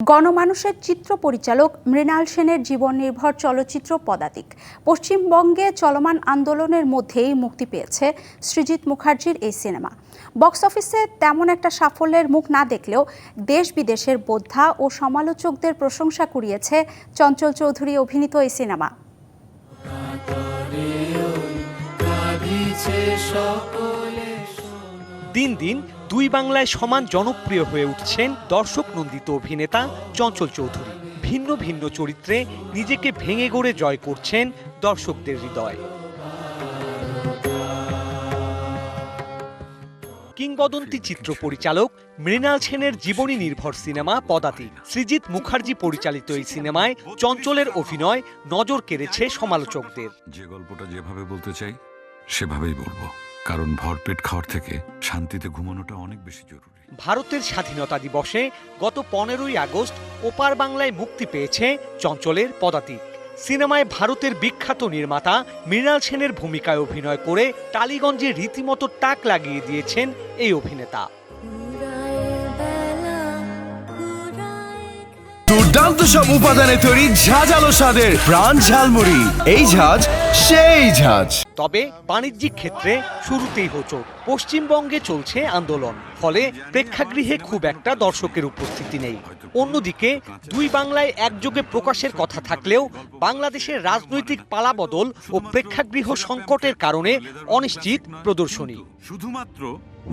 গণমানুষের চিত্র পরিচালক মৃণাল সেনের জীবন নির্ভর চলচ্চিত্র পদাতিক। পশ্চিমবঙ্গে চলমান আন্দোলনের মধ্যেই মুক্তি পেয়েছে সৃজিত মুখার্জির এই সিনেমা। বক্স অফিসে তেমন একটা সাফল্যের মুখ না দেখলেও দেশ বিদেশের বোদ্ধা ও সমালোচকদের প্রশংসা কুড়িয়েছে চঞ্চল চৌধুরী অভিনীত এই সিনেমা। দিন দিন দুই বাংলায় সমান জনপ্রিয় হয়ে উঠছেন দর্শক নন্দিত অভিনেতা চঞ্চল চৌধুরী। ভিন্ন ভিন্ন চরিত্রে নিজেকে ভেঙে গড়ে জয় করছেন দর্শকদের হৃদয়। কিংবদন্তি চিত্র পরিচালক মৃণাল সেনের জীবনী নির্ভর সিনেমা পদাতিক সৃজিত মুখার্জি পরিচালিত এই সিনেমায় চঞ্চলের অভিনয় নজর কেড়েছে সমালোচকদের। যে গল্পটা যেভাবে বলতে চাই, সেভাবেই বলব। কারণ ভরপেট খাওয়ার থেকে শান্তিতে ঘুমানোটা অনেক বেশি জরুরি। ভারতের স্বাধীনতা দিবসে গত পনেরোই আগস্ট ওপার বাংলায় মুক্তি পেয়েছে চঞ্চলের পদাতিক। সিনেমায় ভারতের বিখ্যাত নির্মাতা মৃণাল সেনের ভূমিকায় অভিনয় করে টালিগঞ্জে রীতিমতো টাক লাগিয়ে দিয়েছেন এই অভিনেতা। দুর্দান্ত সব উপাদানে তৈরি ঝাঁঝালো স্বাদের প্রাণ ঝালমুড়ি। এই ঝাঁজ, সেই ঝাঁজ। তবে বাণিজ্যিক ক্ষেত্রে শুরুতেই হোচট। পশ্চিমবঙ্গে চলছে আন্দোলন। ফলে প্রেক্ষাগৃহে খুব একটা দর্শকের উপস্থিতি নেই। অন্যদিকে দুই বাংলায় একযোগে প্রকাশের কথা থাকলেও বাংলাদেশের রাজনৈতিক পালাবদল ও প্রেক্ষাগৃহ সংকটের কারণে অনিশ্চিত প্রদর্শনী। শুধুমাত্র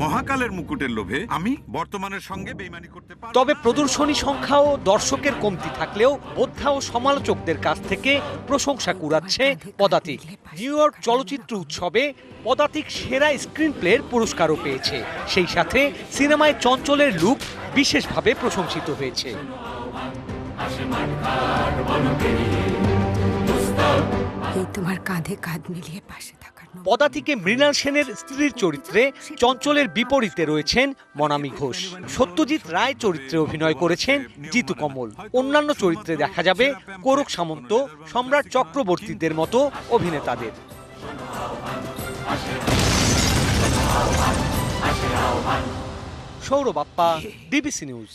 মহাকালের মুকুটের লোভে আমি বর্তমানের সঙ্গে বেইমানি করতে পারব তবে প্রদর্শনী সংখ্যা ও দর্শকের কমতি থাকলেও বোদ্ধা ও সমালোচকদের কাছ থেকে প্রশংসা কুড়াচ্ছে পদাতিক। নিউ ইয়র্ক চলচ্চিত্র উৎসবে পদাতিক সেরা স্ক্রিন প্লের পুরস্কারও পেয়েছে। সেই সাথে সিনেমায় চঞ্চলের লুক বিশেষভাবে প্রশংসিত হয়েছে। এই তোমার কাঁধে কাঁধ মিলিয়ে পাশে থাকার। পদাতিকে মৃণাল সেনের স্ত্রীর চরিত্রে চঞ্চলের বিপরীতে রয়েছেন মনামী ঘোষ। সত্যজিৎ রায় চরিত্রে অভিনয় করেছেন জিতু কমল। অন্যান্য চরিত্রে দেখা যাবে কোরক সামন্ত সম্রাট চক্রবর্তীদের মতো অভিনেতাদের। সৌরভ আপ্পা ডিবিসি নিউজ।